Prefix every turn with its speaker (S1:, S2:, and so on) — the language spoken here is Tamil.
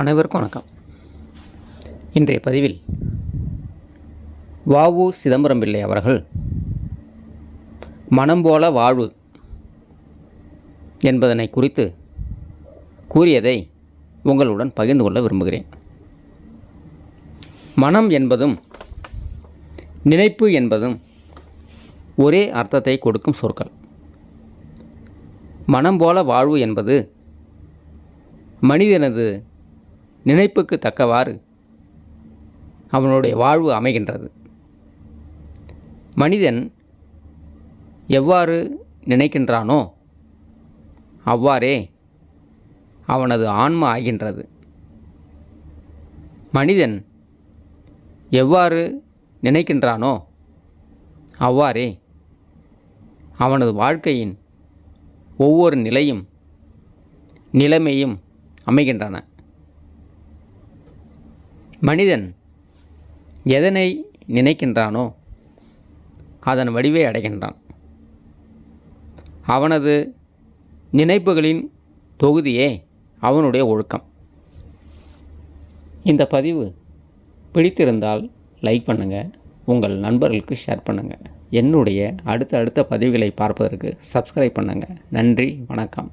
S1: அனைவருக்கும் வணக்கம். இன்றைய பதிவில் வாவு சிதம்பரம் பிள்ளை அவர்கள் மனம் போல வாழ்வு என்பதனை குறித்து கூறியதை உங்களுடன் பகிர்ந்து கொள்ள விரும்புகிறேன். மனம் என்பதும் நினைப்பு என்பதும் ஒரே அர்த்தத்தை கொடுக்கும் சொற்கள். மனம் போல வாழ்வு என்பது மனிதனது நினைப்புக்கு தக்கவாறு அவனுடைய வாழ்வு அமைகின்றது. மனிதன் எவ்வாறு நினைக்கின்றானோ அவ்வாறே அவனது ஆன்மா ஆகின்றது. மனிதன் எவ்வாறு நினைக்கின்றானோ அவ்வாறே அவனது வாழ்க்கையின் ஒவ்வொரு நிலையும் நிலைமையும் அமைகின்றன. மனிதன் எதனை நினைக்கின்றானோ அதன் வடிவை அடைகின்றான். அவனது நினைப்புகளின் தொகுதியே அவனுடைய ஒழுக்கம். இந்த பதிவு பிடித்திருந்தால் லைக் பண்ணுங்கள் உங்கள் நண்பர்களுக்கு ஷேர் பண்ணுங்கள் என்னுடைய அடுத்த அடுத்த பதிவுகளை பார்ப்பதற்கு சப்ஸ்கிரைப் பண்ணுங்கள் நன்றி வணக்கம்.